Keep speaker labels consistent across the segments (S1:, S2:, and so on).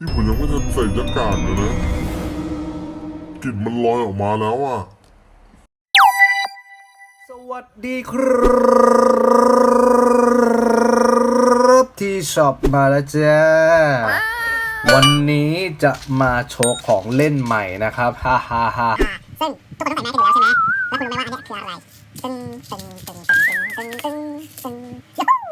S1: นี่ผมยังไม่ทันใส่หน้ากากเลยนะกลิ่นมันลอยออกมาแล้วอะ
S2: สวัสดีครับที่ช็อปมาแล้วจ้า วันนี้จะมาโชว์ของเล่นใหม่นะครับ ฮ่าฮ่าฮ่า
S3: ซึ่งทุกคนต้องใส่แมสกันอยู่แล้วใช่ไหม แล้วคุณรู้ไหมว่าอันเนี้ยคืออะไรตึงตึงตึงตึงตึงตึงตึงตึงยูฮู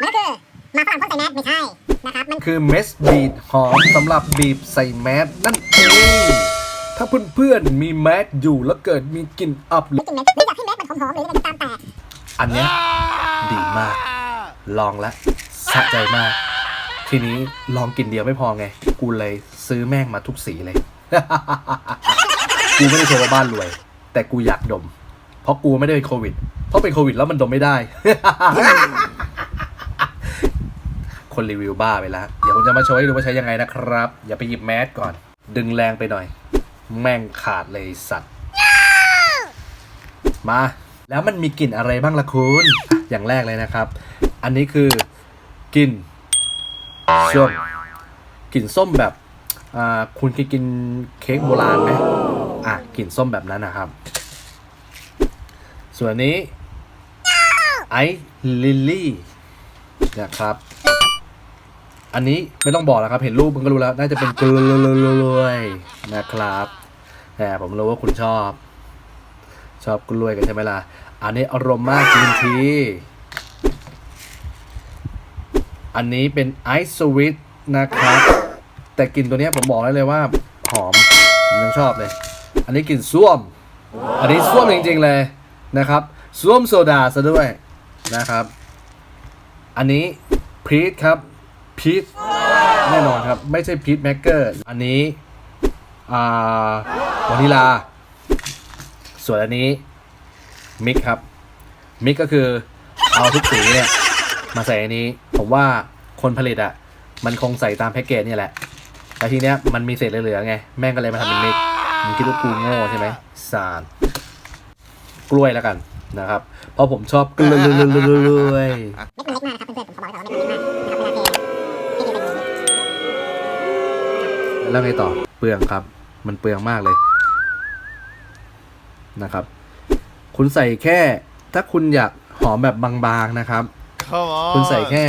S3: มันก็คือหมาฝรั่งพ่นใส่แมสไม่ใช่ นะครับมัน
S2: คือเมสบีดหอมสำหรับบีบใส่แมสนั่นเองถ้าเพื่อนๆมีแมสอยู่แล้วเกิดมีกลิ่นอับหรือ
S3: ไม่กินเม็ดหรืออยากให้เม็ดมันหอมๆหรืออะไรก็ตามแต่
S2: อันเนี้ยดีมาก ลองแล้วสะใจมาก ทีนี้ลองกินเดียวไม่พอไง กูเลยซื้อแม่งมาทุกสีเลย กูไม่ได้โชว์ว่าบ้านรวย แต่กูอยากดม เพราะกูไม่ได้เป็นโควิด เพราะเป็นโควิดแล้วมันดมไม่ได้ คนรีวิวบ้าไปแล้ว เดี๋ยวผมจะมาโชว์ให้ดูว่าใช้ยังไงนะครับ อย่าไปหยิบแมสก่อน ดึงแรงไปหน่อย แม่งขาดเลยสัตว์ มา แล้วมันมีกลิ่นอะไรบ้างล่ะคุณ อย่างแรกเลยนะครับ อันนี้คือกลิ่นส้มกลิ่นส้มแบบอ่าคุณเคยกินเค้กโบราณไหมอะกลิ่นส้มแบบนั้นนะครับ ส่วนนนี้ไอซ์ลิลลี่นะครับ อันนี้ไม่ต้องบอกแล้วครับ เห็นรูปมันก็รู้แล้ว น่าจะเป็นกล้วยนะครับแต่ผมรู้ว่าคุณชอบ ชอบกล้วยกันใช่ไหมล่ะ อันนี้อารมณ์มากกรีนทีอันนี้เป็นไอซ์สวิตนะครับ แต่กลิ่นตัวนี้ผมบอกได้เลยว่า หอมผมยังชอบเลย อันนี้กลิ่นส้วม อันนี้ส้วมจริงๆเลยนะครับส้วมโซดาซะด้วยนะครับ อันนี้พีทครับ พีทแน่นอนครับ ไม่ใช่พีทแมกเกอร์ อันนี้อ่าวานิลา ส่วนอันนี้มิกครับ มิกก็คือเอาทุกสีเนี่ยมาใส่อันนี้ ผมว่าคนผลิตอะ่ะ มันคงใส่ตามแพ็กเกจเนี่ยแหละ แต่ทีเนี้ยมันมีเศษเหลือๆไง แม่งก็เลยมาทำเป็นมิกมึงคิดว่ากูโง่ใช่ไหมสารกล้วยแล้วกันนะครับ เพราะผมชอบกล้วย
S3: เม็ดมันเล็กมากนะครับเพื่อนๆผมขอบอกไว้ก่อนว่าเม็ดมันเล็กมากนะครับเวลาเทให้เท
S2: แล้วไงต่อเปลืองครับ มันเปลืองมากเลยนะครับ คุณใส่แค่ ถ้าคุณอยากหอมแบบบางๆนะครับ
S4: Come on
S2: คุณใส่แค่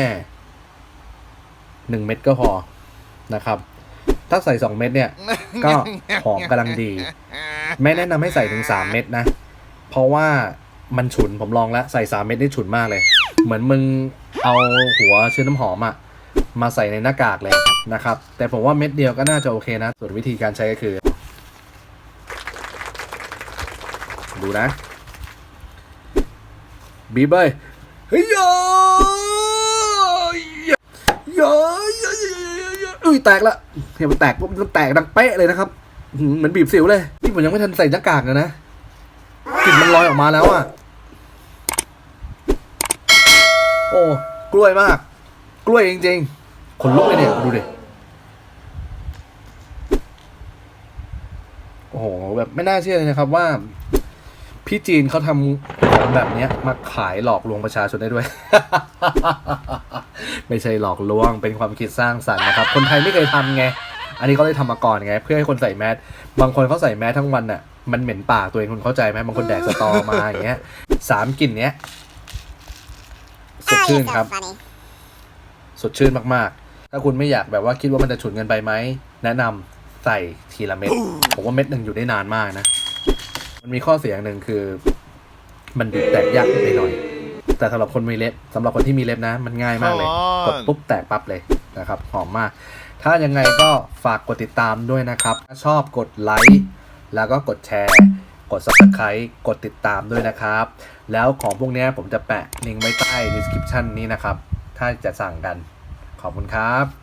S2: หนึ่งเม็ดก็พอนะครับ ถ้าใส่สองเม็ดเนี่ย ก็หอมกำลังดี ไม่แนะนำให้ใส่ถึงสามเม็ดนะ เพราะว่ามันฉุนผมลองแล้ว ใส่สามเม็ดนี่ฉุนมากเลย เหมือนมึงเอาหัวเชื้อน้ำหอมอะ มาใส่ในหน้ากากเลยนะครับ แต่ผมว่าเม็ดเดียวก็น่าจะโอเคนะ ส่วนวิธีการใช้ก็คือ ดูนะ บีบไปเฮ้ยโยโยโยอุ้ยแตกละเห็นมันแตกปุ๊บมันแตกดังเป๊ะเลยนะครับเหมือนบีบสิวเลยนี่ผมยังไม่ทันใส่หน้ากากเลยนะกลิ่นมันลอยออกมาแล้วอะโอ้กล้วยมาก กล้วยจริงๆ ขนลุกเลยเนี่ยดูดิโอ้โหแบบไม่น่าเชื่อเลยนะครับว่า พี่จีนเขาทำของแบบเนี้ยมาขายหลอกลวงประชาชนได้ด้วย ไม่ใช่หลอกลวงเป็นความคิดสร้างสรรค์นะครับ คนไทยไม่เคยทำไง อันนี้เขาได้ทำมาก่อนไง เพื่อให้คนใส่แมสบางคนเขาใส่แมสทั้งวันน่ะมันเหม็นปากตัวเองคุณเข้าใจไหมบางคนแดกสตอมาอย่างเงี้ยสามกลิ่นเนี้ยสดชื่นครับ
S3: funny
S2: สดชื่นมากๆ ถ้าคุณไม่อยากแบบว่าคิดว่ามันจะฉุนเกินไปไหม แนะนำใส่ทีละเม็ด ผมว่าเม็ดหนึ่งอยู่ได้นานมากนะ มันมีข้อเสียอย่างหนึ่งคือ มันบีบแตกยากไปหน่อย แต่สำหรับคนมีเล็บสำหรับคนที่มีเล็บนะ มันง่ายมากเลย กดปุ๊บแตกปั๊บเลยนะครับ หอมมาก ถ้ายังไงก็ฝากกดติดตามด้วยนะครับถ้าชอบกดไลค์แล้วก็กดแชร์ กด subscribe กดติดตามด้วยนะครับ แล้วของพวกเนี้ยผมจะแปะลิงก์ไว้ใต้ description นี้นะครับ ถ้าจะสั่งกัน ขอบคุณครับ